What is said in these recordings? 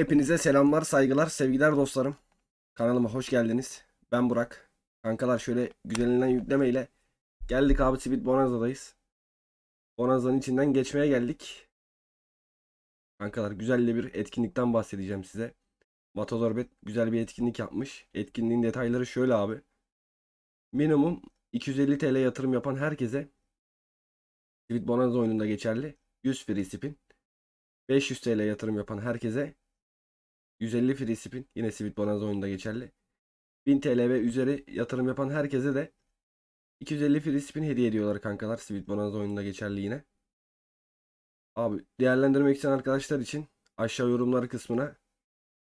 Hepinize selamlar, saygılar, sevgiler dostlarım. Kanalıma hoş geldiniz. Ben Burak. Kankalar şöyle güzelinden yüklemeyle geldik abi Sweet Bonanza'dayız. Bonanza'nın içinden geçmeye geldik. Kankalar güzel bir etkinlikten bahsedeceğim size. Matozorbet güzel bir etkinlik yapmış. Etkinliğin detayları şöyle abi. Minimum 250 TL yatırım yapan herkese Sweet Bonanza oyununda geçerli 100 free spin. 500 TL yatırım yapan herkese 150 free spin yine Sweet Bonanza oyununda geçerli. 1000 TL ve üzeri yatırım yapan herkese de 250 free spin hediye ediyorlar kankalar. Sweet Bonanza oyununda geçerli yine. Abi değerlendirmek isteyen arkadaşlar için aşağı yorumlar kısmına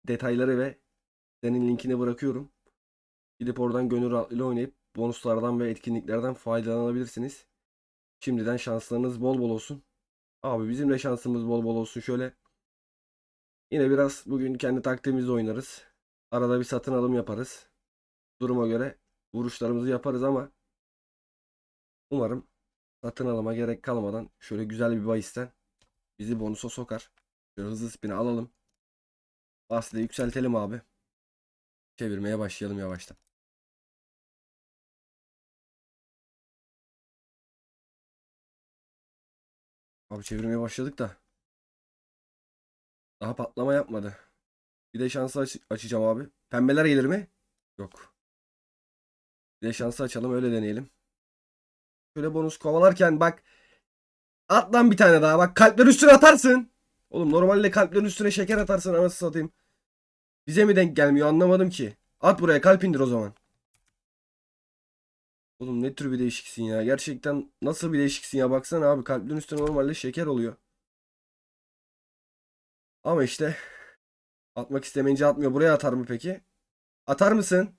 detayları ve senin linkini bırakıyorum. Gidip oradan gönül rahatlığıyla oynayıp bonuslardan ve etkinliklerden faydalanabilirsiniz. Şimdiden şanslarınız bol bol olsun. Abi bizim de şansımız bol bol olsun. Şöyle Yine biraz bugün kendi taktiğimizle oynarız. Arada bir satın alım yaparız. Duruma göre vuruşlarımızı yaparız ama umarım satın alıma gerek kalmadan şöyle güzel bir bahisten bizi bonusa sokar. Şöyle hızlı spini alalım. Bahsi yükseltelim abi. Çevirmeye başlayalım yavaştan. Abi çevirmeye başladık da. Daha patlama yapmadı. Bir de şansı aç- açacağım abi. Pembeler gelir mi? Yok. Bir de şansı açalım öyle deneyelim. Şöyle bonus kovalarken bak. At lan bir tane daha bak. Kalpler üstüne atarsın. Oğlum normalde kalplerin üstüne şeker atarsın anasını satayım. Bize mi denk gelmiyor anlamadım ki. At buraya kalp indir o zaman. Oğlum ne tür bir değişiksin ya. Gerçekten nasıl bir değişiksin ya. Baksana abi kalplerin üstüne normalde şeker oluyor. Ama işte atmak istemeyince atmıyor. Buraya atar mı peki? Atar mısın?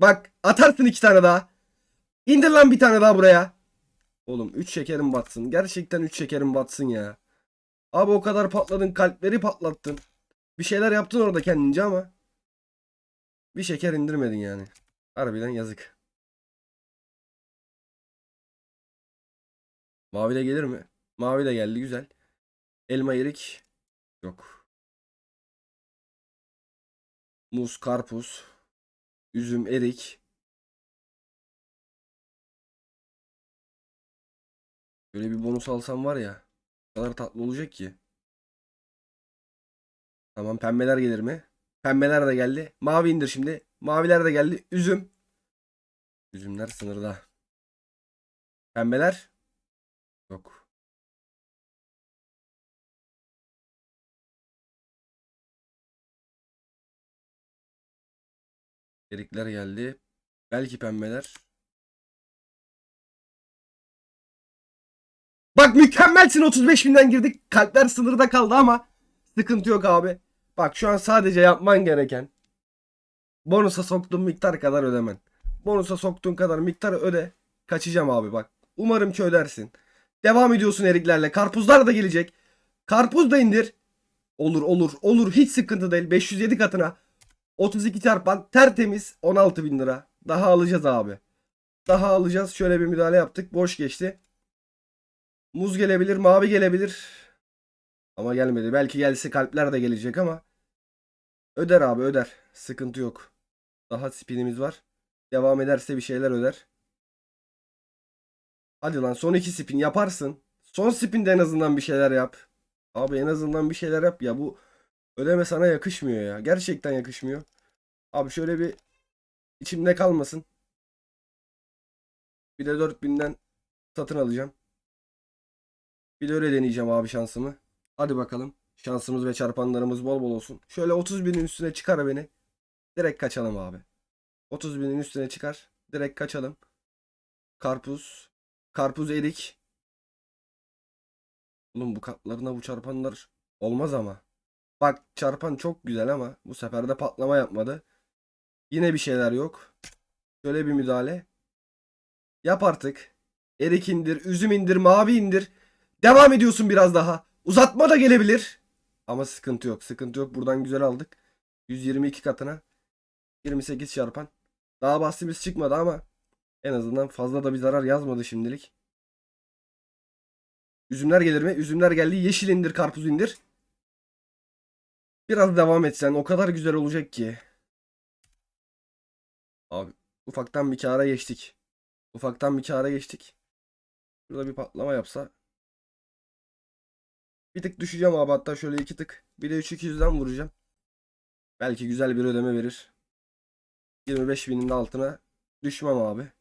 Bak atarsın iki tane daha. İndir lan bir tane daha buraya. Oğlum 3 şekerim batsın. Gerçekten 3 şekerim batsın ya. Abi o kadar patladın kalpleri patlattın. Bir şeyler yaptın orada kendince ama. Bir şeker indirmedin yani. Harbiden yazık. Mavi de gelir mi? Mavi de geldi güzel. Elma erik. Yok. Muz, karpuz, üzüm, erik. Böyle bir bonus alsam var ya. O kadar tatlı olacak ki. Tamam pembeler gelir mi? Pembeler de geldi. Mavi indir şimdi. Maviler de geldi. Üzüm. Üzümler sınırda. Pembeler. Yok. Erikler geldi. Belki pembeler. Bak mükemmelsin 35 binden girdik. Kalpler sınırda kaldı ama sıkıntı yok abi. Bak şu an sadece yapman gereken bonusa soktuğun miktar kadar ödemen. Bonusa soktuğun kadar miktar öde. Kaçacağım abi bak. Umarım ki ödersin. Devam ediyorsun eriklerle. Karpuzlar da gelecek. Karpuz da indir. Olur olur olur hiç sıkıntı değil. 507 katına 32 çarpan tertemiz 16 bin lira. Daha alacağız abi. Daha alacağız. Şöyle bir müdahale yaptık. Boş geçti. Muz gelebilir, mavi gelebilir. Ama gelmedi. Belki gelse kalpler de gelecek ama. Öder abi öder. Sıkıntı yok. Daha spinimiz var. Devam ederse bir şeyler öder. Hadi lan son iki spin yaparsın. Son spinde en azından bir şeyler yap. Abi en azından bir şeyler yap ya. Bu ödeme sana yakışmıyor ya. Gerçekten yakışmıyor. Abi şöyle bir içimde kalmasın. Bir de 4000'den satın alacağım. Bir de öyle deneyeceğim abi şansımı. Hadi bakalım. Şansımız ve çarpanlarımız bol bol olsun. Şöyle 30 binin üstüne çıkar beni. Direkt kaçalım abi. 30 binin üstüne çıkar. Direkt kaçalım. Karpuz. Karpuz erik. Oğlum bu katlarına bu çarpanlar olmaz ama. Bak çarpan çok güzel ama bu sefer de patlama yapmadı. Yine bir şeyler yok. Şöyle bir müdahale. Yap artık. Erik indir, üzüm indir, mavi indir. Devam ediyorsun biraz daha. Uzatma da gelebilir. Ama sıkıntı yok. Sıkıntı yok. Buradan güzel aldık. 122 katına. 28 çarpan. Daha bahsimiz çıkmadı ama en azından fazla da bir zarar yazmadı şimdilik. Üzümler gelir mi? Üzümler geldi. Yeşil indir, karpuz indir. Biraz devam etsen o kadar güzel olacak ki. Abi ufaktan bir kâra geçtik. Ufaktan bir kâra geçtik. Burada bir patlama yapsa. Bir tık düşeceğim abi hatta şöyle iki tık. Bir de 3200'den vuracağım. Belki güzel bir ödeme verir. 25 binin de altına düşmem abi.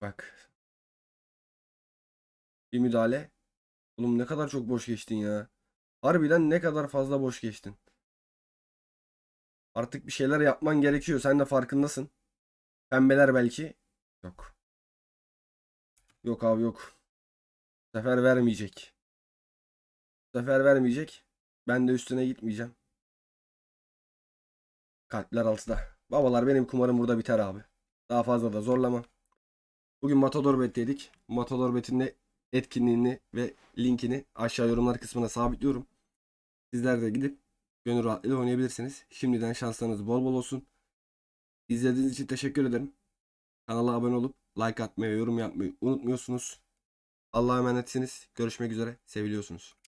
Bak. Bir müdahale. Oğlum ne kadar çok boş geçtin ya. Harbiden ne kadar fazla boş geçtin. Artık bir şeyler yapman gerekiyor. Sen de farkındasın. Pembeler belki. Yok. Yok abi yok. Bu sefer vermeyecek. Bu sefer vermeyecek. Ben de üstüne gitmeyeceğim. Kalpler altıda. Babalar benim kumarım burada biter abi. Daha fazla da zorlama. Bugün Matador Bet dedik. Matador Bet'in etkinliğini ve linkini aşağı yorumlar kısmına sabitliyorum. Sizler de gidip gönül rahatlığıyla oynayabilirsiniz. Şimdiden şanslarınız bol bol olsun. İzlediğiniz için teşekkür ederim. Kanala abone olup like atmayı, yorum yapmayı unutmuyorsunuz. Allah'a emanetsiniz. Görüşmek üzere. Seviliyorsunuz.